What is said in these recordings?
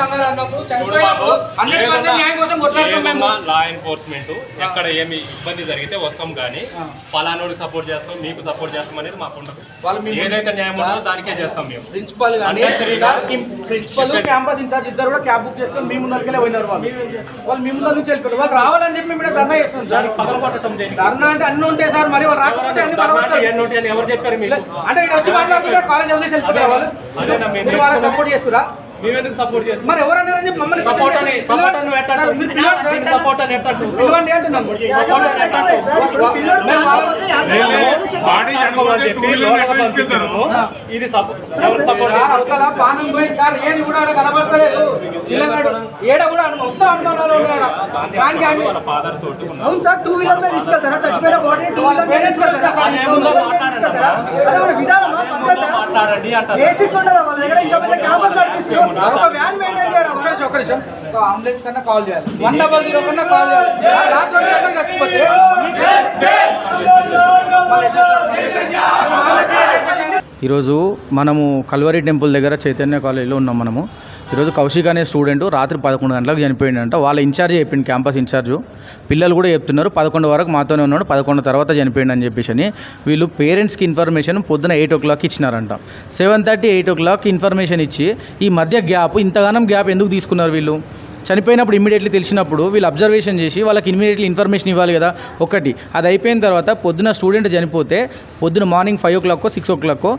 సంఘాలు అన్నప్పుడు చూడు చనిపోయినప్పుడు బాబు, హండ్రెడ్ పర్సెంట్ న్యాయం కోసం కొట్లాడతాం మేము. ఏదన్నా లా ఎన్ఫోర్స్మెంట్ ఎక్కడ ఏమి ఇబ్బంది జరిగితే వస్తాం కానీ ఆ. ఫలానోడికి సపోర్ట్ చేస్తాం మీకు సపోర్ట్ చేస్తాం అనేది మాకు ఉండదు. వాళ్ళు ఏదైతే న్యాయం ఉందో దానికే చేస్తాం మేము. ప్రిన్సిపల్ కానీ ప్రిన్సిపల్. క్యాంపస్ ఇన్ఛార్జ్ ఇద్దరు కూడా క్యాబ్ బుక్ చేసుకొని మీ ముందరికెళ్ళి పోయినారు వాళ్ళు. వాళ్ళు మీ ముందర నుంచి వెళ్ళిపోయారు. వాళ్ళు రావాలని చెప్పి మేము ధర్నా చేస్తాం సార్. పగలగొట్టడం? ధర్నా అంటే అన్ని ఉంటాయి సార్ మరి వాళ్ళు రాకపోతే అన్ని ఎవరు చెప్పారు అంటే ఇక్కడ వచ్చి మాట్లాడుతుంటే కాలేజ్ వదిలేసి వెళ్ళిపోతారు వాళ్ళు? మేము వాళ్ళకి సపోర్ట్ చేస్తురా? సపోర్ట్ చేస్తాం మరి ఎవరన్నారని చెప్పి మమ్మల్ని సపోర్ట్ అని సపోర్ట్ అని పెట్టాడు సార్, మీరు సార్. సపోర్ట్ అని పెట్టాడు పిలవండి అంటున్నాం సపోర్ట్ అని పెట్టాడు ఇది పానం పోయి సార్ ఏది కూడా ఆడ కనబడతలేదు. పిల్లగాడు ఏడ కూడా మొత్తం అనుమానాలు ఉన్నాయి ఆడ. దానికి ఉన్నాం. అవును సార్ టూ వీలర్ మీద తీసుకెళ్తారా? చచ్చిపోయిన బాడీ టూ వీలర్ మీద తీసుకెళ్తారా? అదే మన విధానమా అంటారు. బేసిక్స్ ఉండదా వాళ్ళ దగ్గర? ఇంత పెద్ద క్యాంపస్ నడిపిస్తున్నారు ఒక వ్యాన్ మెయింటైన్ చేయడం వచ్చి ఒక నిమిషం. అంబులెన్స్ కన్నా కాల్ చేయాలి వన్ డబల్ జీరో కన్నా కాల్ చేయాలి రాత్రి రెండు గంటలకు చచ్చిపోతే ఈరోజు మనము కల్వరి టెంపుల్ దగ్గర చైతన్య కాలేజీలో ఉన్నాం మనము. ఈరోజు కౌశిక్ అనే స్టూడెంట్ రాత్రి పదకొండు గంటలకు చనిపోయిండంట. వాళ్ళ ఇన్ఛార్జ్ చెప్పింది క్యాంపస్ ఇన్ఛార్జు. పిల్లలు కూడా చెప్తున్నారు పదకొండు వరకు మాతోనే ఉన్నాడు పదకొండు తర్వాత చనిపోయింది అని చెప్పేసి అని. వీళ్ళు పేరెంట్స్కి ఇన్ఫర్మేషన్ పొద్దున eight o'clock ఇచ్చినారంట. Seven thirty eight o'clock information ఇచ్చి ఈ మధ్య గ్యాప్ ఇంతగానం గ్యాప్ ఎందుకు తీసుకున్నారు వీళ్ళు? చనిపోయినప్పుడు ఇమ్మీడియట్లీ తెలిసినప్పుడు వీళ్ళు అబ్జర్వేషన్ చేసి వాళ్ళకి ఇమీడియట్లీ ఇన్ఫర్మేషన్ ఇవ్వాలి కదా ఒకటి. అది అయిపోయిన తర్వాత పొద్దున స్టూడెంట్ చనిపోతే పొద్దున మార్నింగ్ ఫైవ్ ఓ క్లాక్కో సిక్స్ ఓ క్లాక్కో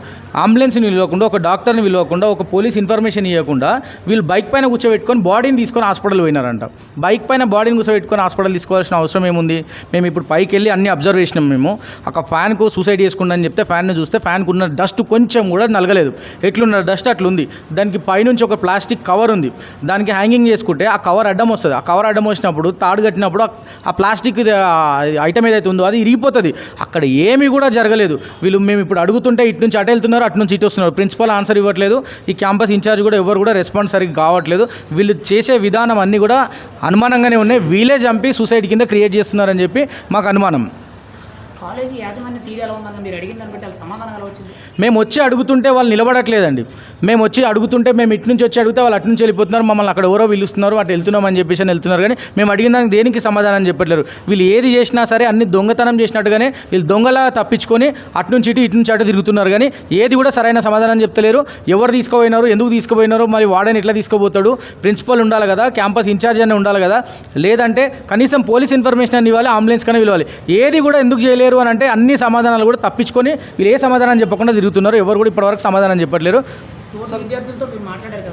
అంబులెన్స్ని విలువకుండా ఒక డాక్టర్ని విలువకుండా ఒక పోలీస్ ఇన్ఫర్మేషన్ ఇవ్వకుండా వీళ్ళు బైక్ పైన కూర్చోబెట్టుకొని బాడీని తీసుకొని హాస్పిటల్ పోయినారంట. బైక్ పైన బాడీని కూర్చోబెట్టుకొని హాస్పిటల్ తీసుకోవాల్సిన అవసరం ఏముంది? మేము ఇప్పుడు పైకి వెళ్ళి అన్ని అబ్జర్వ్ చేసినాం మేము. ఒక ఫ్యాన్కు సూసైడ్ చేసుకుండా అని చెప్తే ఫ్యాన్ని చూస్తే ఫ్యాన్కు ఉన్న డస్ట్ కొంచెం కూడా నలగలేదు. ఎట్లున్న డస్ట్ అట్లుంది. దానికి పైనుంచి ఒక ప్లాస్టిక్ కవర్ ఉంది. దానికి హ్యాంగింగ్ చేసుకుంటే ఆ కవర్ అడ్డం వస్తుంది. ఆ కవర్ అడ్డం వచ్చినప్పుడు తాడు కట్టినప్పుడు ఆ- ప్లాస్టిక్ ఐటమ్ ఏదైతే ఉందో అది ఇరిగిపోతుంది. అక్కడ ఏమీ కూడా జరగలేదు. వీళ్ళు మేము ఇప్పుడు అడుగుతుంటే ఇటు నుంచి అటు వెళ్తున్నారు అటు నుంచి ఇటు వస్తున్నారు. ప్రిన్సిపల్ ఆన్సర్ ఇవ్వట్లేదు. ఈ క్యాంపస్ ఇన్ఛార్జ్ కూడా ఎవరు కూడా రెస్పాన్స్ సరిగ్గా కావట్లేదు. వీళ్ళు చేసే విధానం అన్నీ కూడా అనుమానంగానే ఉన్నాయి. వీళ్ళే చంపి సూసైడ్ కింద క్రియేట్ చేస్తున్నారని చెప్పి మాకు అనుమానం. కాలేజీ యాజమాన్య తీరేలా ఉందని మీరు అడిగిన దాన్ని బట్టి వాళ్ళ సమాధానం ఎలా వచ్చింది? మేము వచ్చి అడుగుతుంటే వాళ్ళు నిలబడట్లేదండి. మేము వచ్చి అడుగుతుంటే మేము ఇటు నుంచి వచ్చి అడిగితే వాళ్ళు అటు నుంచి వెళ్ళిపోతున్నారు మమ్మల్ని అక్కడ ఎవరో పిలుస్తున్నారు అటు వెళ్తున్నాం అని చెప్పేసి వెళ్తున్నారు. కానీ మేము అడిగిన దానికి దేనికి సమాధానం చెప్పట్లేరు. వీళ్ళు ఏది చేసినా సరే అన్ని దొంగతనం చేసినట్టుగానే వీళ్ళు దొంగలా తప్పించుకొని అటు నుంచి ఇటు ఇటు నుంచి అటు తిరుగుతున్నారు. కానీ ఏది కూడా సరైన సమాధానం చెప్తలేరు. ఎవరు తీసుకుపోయినారు ఎందుకు తీసుకుపోయినారు మరి వాడని ఎట్లా తీసుకుపోతాడు? ప్రిన్సిపల్ ఉండాలి కదా క్యాంపస్ ఇన్ఛార్జ్ అని ఉండాలి కదా. లేదంటే కనీసం పోలీస్ ఇన్ఫర్మేషన్ అని ఇవ్వాలి అంబులెన్స్ కానీ పిలవాలి. ఏది కూడా ఎందుకు చేయలేరు? అని అంటే అన్ని సమాధానాలు కూడా తప్పించుకొని వీళ్ళు ఏ సమాధానం చెప్పకుండా తిరుగుతున్నారు ఎవరు కూడా ఇప్పటివరకు సమాధానం చెప్పట్లేరు. విద్యార్థులతో మాట్లాడారు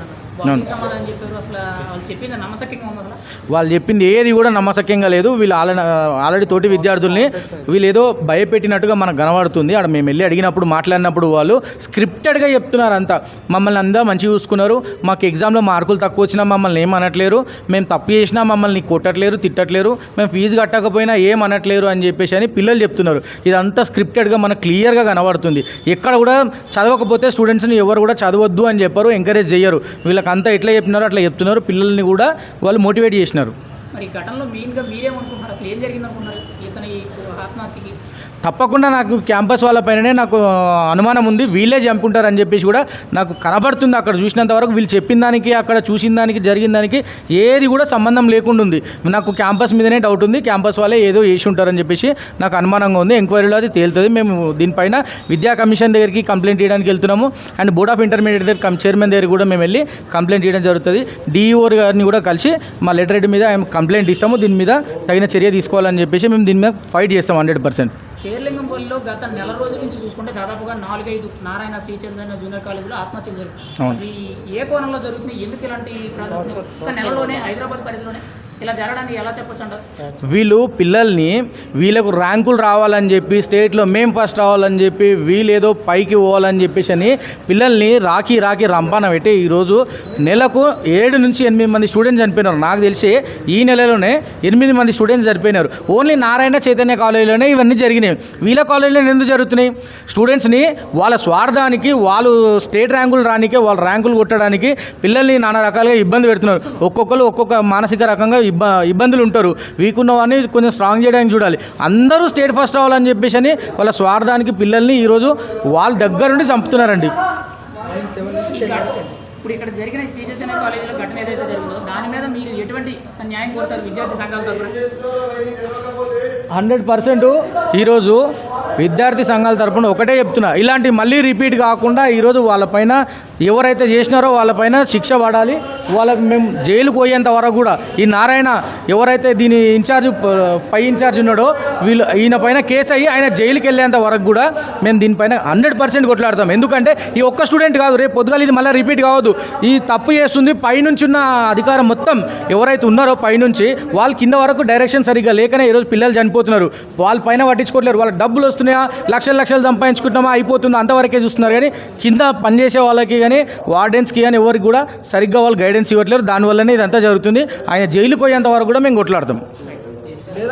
వాళ్ళు చెప్పింది ఏది కూడా నమ్మసక్యంగా లేదు. వీళ్ళు ఆల్రెడీ ఆల్రెడీ తోటి విద్యార్థుల్ని వీళ్ళు ఏదో భయపెట్టినట్టుగా మనకు కనబడుతుంది. అక్కడ మేము వెళ్ళి అడిగినప్పుడు మాట్లాడినప్పుడు వాళ్ళు స్క్రిప్టెడ్గా చెప్తున్నారు అంతా మమ్మల్ని అంతా మంచిగా చూసుకున్నారు. మాకు ఎగ్జామ్లో మార్కులు తక్కువ వచ్చినా మమ్మల్ని ఏం అనట్లేరు. మేము తప్పు చేసినా మమ్మల్ని కొట్టట్లేరు తిట్టట్లేరు. మేము ఫీజు కట్టకపోయినా ఏం అనట్లేరు అని చెప్పేసి అని పిల్లలు చెప్తున్నారు. ఇదంతా స్క్రిప్టెడ్గా మనకు క్లియర్గా కనబడుతుంది. ఎక్కడ కూడా చదవకపోతే స్టూడెంట్స్ని ఎవరు కూడా చదవద్దు అని చెప్పారు ఎంకరేజ్ చేయరు వీళ్ళకి అంతా ఎట్లా చెప్పినారో అట్లా చెప్తున్నారు. పిల్లల్ని కూడా వాళ్ళు మోటివేట్ చేసినారు. మరి ఘటనలో మెయిన్గా మీరేమనుకుంటున్నారు అసలు ఏం జరిగింది ఇతని ఆత్మహత్యకి? తప్పకుండా నాకు క్యాంపస్ వాళ్ళ పైననే నాకు అనుమానం ఉంది. వీళ్ళే చంపుకుంటారని చెప్పేసి కూడా నాకు కనబడుతుంది అక్కడ చూసినంత వరకు. వీళ్ళు చెప్పిన దానికి అక్కడ చూసిన దానికి జరిగిన దానికి ఏది కూడా సంబంధం లేకుండా ఉంది. నాకు క్యాంపస్ మీదనే డౌట్ ఉంది. క్యాంపస్ వాళ్ళే ఏదో చేసి ఉంటారని చెప్పేసి నాకు అనుమానంగా ఉంది. ఎంక్వైరీలో అది తేలుతుంది. మేము దీనిపైన విద్యా కమిషన్ దగ్గరికి కంప్లైంట్ చేయడానికి వెళ్తున్నాము. అండ్ బోర్డ్ ఆఫ్ ఇంటర్మీడియట్ దగ్గర చైర్మన్ దగ్గర కూడా మేము వెళ్ళి కంప్లైంట్ చేయడం జరుగుతుంది. డిఈఓ గారిని కూడా కలిసి మా లెటర్ హెడ్ మీద ఆయన కంప్లైంట్ ఇస్తాము దీని మీద తగిన చర్య తీసుకోవాలని చెప్పేసి మేము దీని మీద ఫైట్ చేస్తాం హండ్రెడ్ పర్సెంట్. షేర్లింగంపల్లిలో గత నెల రోజుల నుంచి చూసుకుంటే దాదాపుగా నాలుగైదు నారాయణ శ్రీచంద్రన జూనియర్ కాలేజీలో ఆత్మహత్యలు జరుగుతుంది ఏ కోణంలో జరుగుతుంది? ఎందుకు ఇలాంటి నెలలోనే హైదరాబాద్ పరిధిలోనే ఇలా జరగడానికి ఎలా చెప్పొచ్చు అంటారు? వీళ్ళు పిల్లల్ని వీళ్ళకు ర్యాంకులు రావాలని చెప్పి స్టేట్లో మేం ఫస్ట్ రావాలని చెప్పి వీళ్ళేదో పైకి పోవాలని చెప్పేసి అని పిల్లల్ని రాకి రాకి రంపాన పెట్టి ఈరోజు నెలకు ఏడు నుంచి ఎనిమిది మంది స్టూడెంట్స్ చనిపోయినారు. నాకు తెలిసి ఈ నెలలోనే ఎనిమిది మంది స్టూడెంట్స్ చనిపోయినారు. ఓన్లీ నారాయణ చైతన్య కాలేజీలోనే ఇవన్నీ జరిగినాయి. వీళ్ళ కాలేజీలో ఎందుకు జరుగుతున్నాయి? స్టూడెంట్స్ని వాళ్ళ స్వార్థానికి వాళ్ళు స్టేట్ ర్యాంకులు రానికే వాళ్ళ ర్యాంకులు కొట్టడానికి పిల్లల్ని నానా రకాలుగా ఇబ్బంది పెడుతున్నారు. ఒక్కొక్కరు ఒక్కొక్క మానసిక రకంగా ఇబ్బ ఇబ్బందులు ఉంటారు వీక్ ఉన్న వాడిని కొంచెం స్ట్రాంగ్ చేయడానికి చూడాలి. అందరూ స్టేట్ ఫస్ట్ రావాలని చెప్పేసి అని వాళ్ళ స్వార్థానికి పిల్లల్ని ఈరోజు వాళ్ళ దగ్గర నుండి చంపుతున్నారండి. ఈ ఘట- ఇప్పుడు ఇక్కడ జరిగిన శ్రీ చైతన్య కాలేజీలో ఘటన ఏదైతే జరిగిందో దాని మీద మీరు ఎటువంటి న్యాయం కోరుతారు విద్యార్థి సంఘాల తరఫున హండ్రెడ్ పర్సెంట్ ఈరోజు విద్యార్థి సంఘాల తరపున ఒకటే చెప్తున్నా. ఇలాంటి మళ్ళీ రిపీట్ కాకుండా ఈరోజు వాళ్ళపైన ఎవరైతే చేసినారో వాళ్ళపైన శిక్ష పడాలి. వాళ్ళకి మేము జైలుకు పోయేంత వరకు కూడా ఈ నారాయణ ఎవరైతే దీని ఇన్ఛార్జ్ పై ఇన్ఛార్జ్ ఉన్నాడో వీళ్ళు ఈయన పైన కేసు అయ్యి ఆయన జైలుకి వెళ్ళేంత వరకు కూడా మేము దీనిపైన హండ్రెడ్ పర్సెంట్ కొట్లాడతాం. ఎందుకంటే ఈ ఒక్క స్టూడెంట్ కాదు రేపు పొద్దుగాల ఇది మళ్ళీ రిపీట్ కావద్దు. ఈ తప్పు చేస్తుంది పైనుంచి ఉన్న అధికారం మొత్తం ఎవరైతే ఉన్నారో పైనుంచి వాళ్ళ కింద వరకు డైరెక్షన్ సరిగ్గా లేకనే ఈరోజు పిల్లలు చనిపోతున్నారు. వాళ్ళ పైన పట్టించుకోవట్లేరు. వాళ్ళకి డబ్బులు వస్తున్నాయి. లక్షలు లక్షలు సంపాదించుకుంటామా అయిపోతుంది? అంతవరకే చూస్తున్నారు కానీ కింద పనిచేసే వాళ్ళకి కానీ వార్డెన్స్కి కానీ ఎవరికి కూడా సరిగ్గా వాళ్ళు గైడెన్స్ ఇవ్వట్లేరు. దానివల్లనే ఇదంతా జరుగుతుంది. ఆయన జైలుకి పోయేంత వరకు కూడా మేము కొట్లాడతాం.